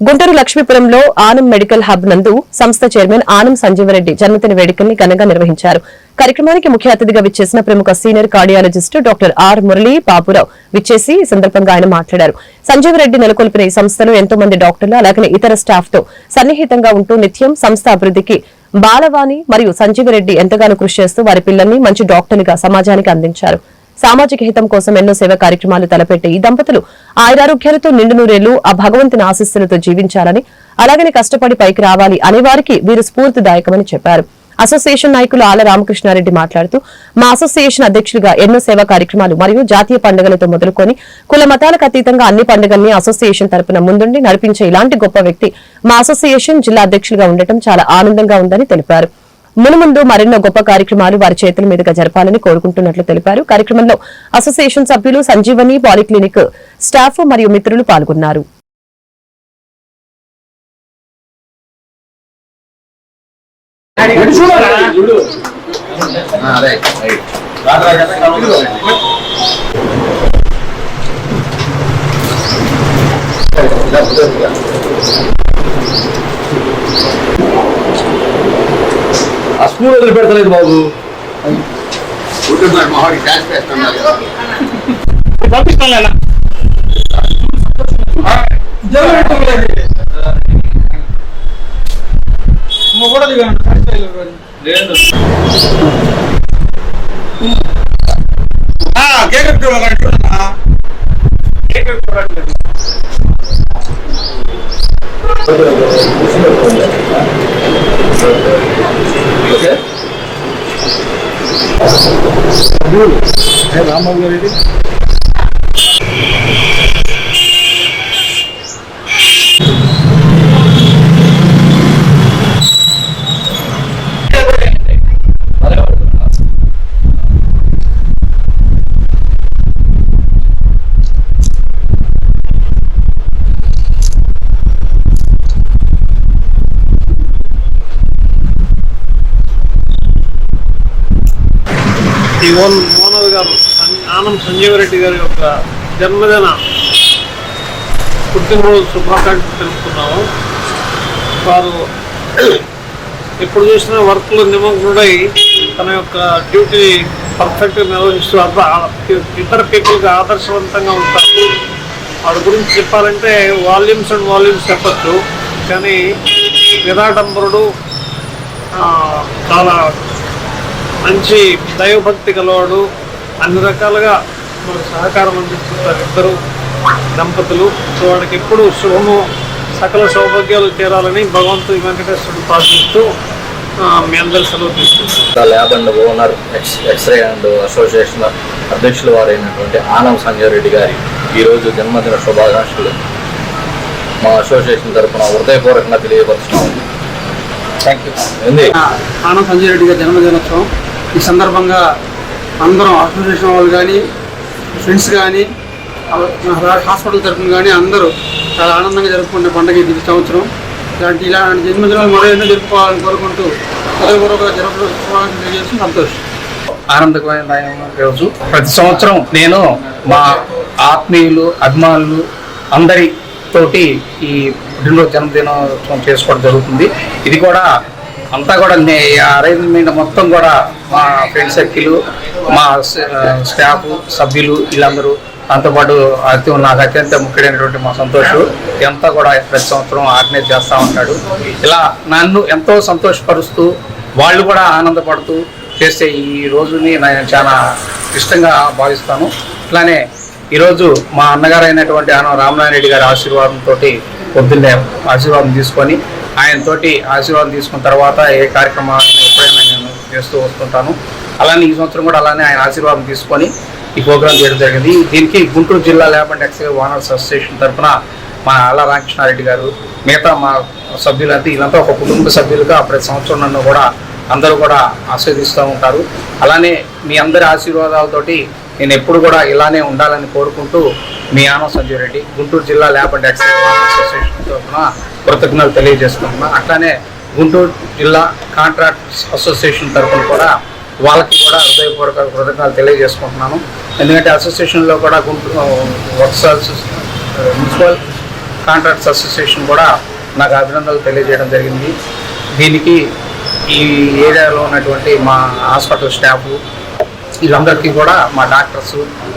గుంటూరు లక్ష్మీపురంలో Anam medical hub నందు సంస్థ చైర్మన్ ఆనం సంజీవరెడ్డి జన్మదిన వేడుకల్ని ఘనంగా నిర్వహించారు. కార్యక్రమానికి ముఖ్య అతిథిగా విచ్చేసిన ప్రముఖ senior cardiologist doctor R Murali Baburao విచ్చేసి ఈ సందర్భంగా ఆయన మాట్లాడారు. సంజీవరెడ్డి నెలకొల్పిన ఈ సంస్థలో ఎంతో మంది డాక్టర్లు అలాగే ఇతర స్టాఫ్తో సన్నిహితంగా ఉంటూ నిత్యం సంస్థ అభివృద్ధికి బాలవాణి మరియు సంజీవరెడ్డి ఎంతగానో కృషి చేస్తూ వారి పిల్లల్ని మంచి డాక్టర్లుగా సమాజానికి అందించారు. సామాజిక హితం కోసం ఎన్నో సేవా కార్యక్రమాలు తలపెట్టే ఈ దంపతులు ఆయురారోగ్యాలతో నిండు నూరేళ్ళు ఆ భగవంతుని ఆశీస్సులతో జీవించాలని అలాగనే కష్టపడి పైకి రావాలి అనే వారికి వీరు స్ఫూర్తిదాయకమని చెప్పారు. అసోసియేషన్ నాయకులు ఆల రామకృష్ణారెడ్డి మాట్లాడుతూ మా అసోసియేషన్ అధ్యక్షులుగా ఎన్నో సేవా కార్యక్రమాలు మరియు జాతీయ పండుగలతో మొదలుకొని కుల మతాలకు అతీతంగా అన్ని పండుగల్ని అసోసియేషన్ తరపున ముందుండి నడిపించే ఇలాంటి గొప్ప వ్యక్తి మా అసోసియేషన్ జిల్లా అధ్యక్షులుగా ఉండటం చాలా ఆనందంగా ఉందని తెలిపారు. మునుముందు మరెన్నో గొప్ప కార్యక్రమాలు వారి చేతుల మీదుగా జరపాలని కోరుకుంటున్నట్లు తెలిపారు. కార్యక్రమంలో అసోసియేషన్ సభ్యులు సంజీవని పాలిక్లినిక్ స్టాఫ్ మరియు మిత్రులు పాల్గొన్నారు. ఆ స్కూల్ వదిలి పెడతలేదు బాబు పంపిస్తాను కూడా లేదు. రామ్మోహన్ గారు ఓన్ మోనల్ గారు ఆనం సంజీవ రెడ్డి గారి యొక్క జన్మదిన పుట్టినరోజు శుభాకాంక్షలు తెలుపుతున్నాము. వారు ఎప్పుడు చూసినా వర్క్లో నిమగ్నుడై తన యొక్క డ్యూటీ పర్ఫెక్ట్గా నిర్వహిస్తూ ఇతర పీపుల్కి ఆదర్శవంతంగా ఉంటారు. వాడి గురించి చెప్పాలంటే వాల్యూమ్స్ అండ్ వాల్యూమ్స్ చెప్పచ్చు. కానీ విరాడంబరుడు చాలా మంచి దైవభక్తి గలవాడు అన్ని రకాలుగా మనకు సహకారం అందిస్తుంటారు ఇద్దరు దంపతులు. సో వాడికి ఎప్పుడు శుభము సకల సౌభాగ్యాలు చేరాలని భగవంతుడి వెంకటేశ్వరుడు ప్రార్థిస్తూ ఆ, మీ అందరి సెలవు తీసుకుంటాం lab and owner x x-ray and association అధ్యక్షులు వారైనటువంటి ఆనం సంజయ్ రెడ్డి గారి ఈరోజు జన్మదిన శుభాకాంక్షలు మా అసోసియేషన్ తరఫున హృదయపూర్వకంగా తెలియపరుస్తున్నాము. థ్యాంక్ యూ ఆనంద్ సంజయ్ రెడ్డి గారి జన్మదినోత్సవం. ఈ సందర్భంగా అందరం అసోసియేషన్ వాళ్ళు కానీ ఫ్రెండ్స్ కానీ హాస్పిటల్ తరఫున కానీ అందరూ చాలా ఆనందంగా జరుపుకునే పండుగ ఇది సంవత్సరం. ఇలాంటి ఇలాంటి జన్మదినాలు మరో ఎన్నో జరుపుకోవాలని కోరుకుంటూ హృదయపూర్వక జరుపుకోవాలని తెలియజేసి సంతోషం. ఆనందకరమైన రోజు. ప్రతి సంవత్సరం నేను మా ఆత్మీయులు అభిమానులు అందరితోటి ఈ పుట్టినరోజు జన్మదినోత్సవం చేసుకోవడం జరుగుతుంది. ఇది కూడా అంతా కూడా నే అరేంజ్మెంట్ మొత్తం కూడా మా ఫ్రెండ్ సర్కిల్ మా స్టాఫ్ సభ్యులు వీళ్ళందరూ దాంతోపాటు అతి నాకు అత్యంత ముఖ్యమైనటువంటి మా సంతోష్. ఇదంతా కూడా ప్రతి సంవత్సరం ఆర్గనైజ్ చేస్తూ ఉంటాడు. ఇలా నన్ను ఎంతో సంతోషపరుస్తూ వాళ్ళు కూడా ఆనందపడుతూ చేసే ఈ రోజుని నేను చాలా ఇష్టంగా భావిస్తాను. ఇట్లానే ఈరోజు మా అన్నగారు అయినటువంటి ఆనం రామనారాయణ రెడ్డి గారి ఆశీర్వాదంతో పొద్దున్నే ఆశీర్వాదం తీసుకొని ఆయనతోటి ఆశీర్వాదం తీసుకున్న తర్వాత ఏ కార్యక్రమాలను ఎప్పుడైనా నేను చేస్తూ వస్తుంటాను. అలానే ఈ సంవత్సరం కూడా అలానే ఆయన ఆశీర్వాదం తీసుకొని ఈ ప్రోగ్రాం చేయడం జరిగింది. దీనికి గుంటూరు జిల్లా lab and owner owners association తరఫున మా అల్ల రామకృష్ణారెడ్డి గారు మిగతా మా సభ్యులంతా వీళ్ళంతా ఒక కుటుంబ సభ్యులుగా ప్రతి సంవత్సరం నన్ను కూడా అందరూ కూడా ఆస్వాదిస్తూ ఉంటారు. అలానే మీ అందరి ఆశీర్వాదాలతోటి నేను ఎప్పుడు కూడా ఇలానే ఉండాలని కోరుకుంటూ మీ ఆనవ సంజయ్ రెడ్డి గుంటూరు జిల్లా ల్యాబ్ అండ్ ఎక్సైజ్ అసోసియేషన్ తరఫున కృతజ్ఞతలు తెలియజేసుకుంటున్నా. అట్లానే గుంటూరు జిల్లా కాంట్రాక్ట్ అసోసియేషన్ తరఫున కూడా వాళ్ళకి కూడా హృదయపూర్వక కృతజ్ఞతలు తెలియజేసుకుంటున్నాను. ఎందుకంటే అసోసియేషన్లో కూడా Guntur works municipal contracts association కూడా నాకు అభినందనలు తెలియజేయడం జరిగింది. దీనికి ఈ ఏరియాలో ఉన్నటువంటి మా హాస్పిటల్ స్టాఫ్ వీళ్ళందరికీ కూడా మా డాక్టర్స్